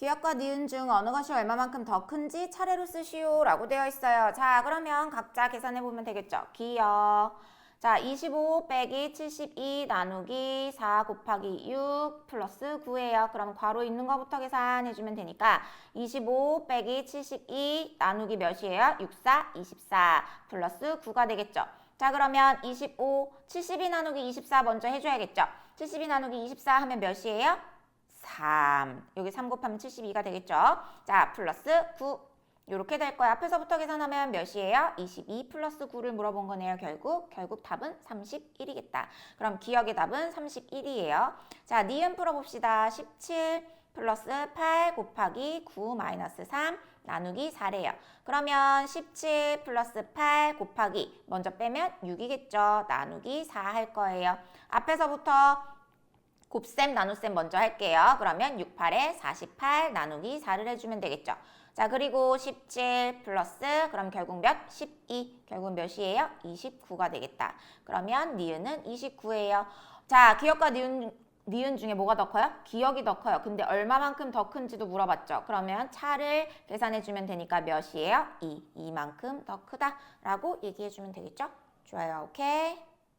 기억과 니은 중 어느 것이 얼마만큼 더 큰지 차례로 쓰시오 라고 되어 있어요. 자, 그러면 각자 계산해 보면 되겠죠. 기억. 자, 25 빼기 72 나누기 4 곱하기 6 플러스 9예요. 그럼 괄호 있는 거부터 계산해 주면 되니까 25 빼기 72 나누기 몇이에요? 64, 24 플러스 9가 되겠죠. 자, 그러면 25, 72 나누기 24 먼저 해줘야겠죠. 72 나누기 24 하면 몇이에요? 3. 여기 3 곱하면 72가 되겠죠. 자, 플러스 9. 이렇게 될 거야. 앞에서부터 계산하면 몇이에요? 22 플러스 9를 물어본 거네요. 결국 결국 답은 31이겠다. 그럼 기억의 답은 31이에요. 자, 니은 풀어봅시다. 17 플러스 8 곱하기 9 마이너스 3 나누기 4래요. 그러면 17 플러스 8 곱하기 먼저 빼면 6이겠죠. 나누기 4 할 거예요. 앞에서부터 곱셈 나눗셈 먼저 할게요. 그러면 6, 8에 48 나누기 4를 해주면 되겠죠. 자, 그리고 17 플러스 그럼 결국 몇? 12. 결국 몇이에요? 29가 되겠다. 그러면 니은은 29예요. 자, 기억과 니은 니은 중에 뭐가 더 커요? 기억이 더 커요. 근데 얼마만큼 더 큰지도 물어봤죠. 그러면 차를 계산해 주면 되니까 몇이에요? 2. 이만큼 더 크다라고 얘기해 주면 되겠죠? 좋아요. 오케이.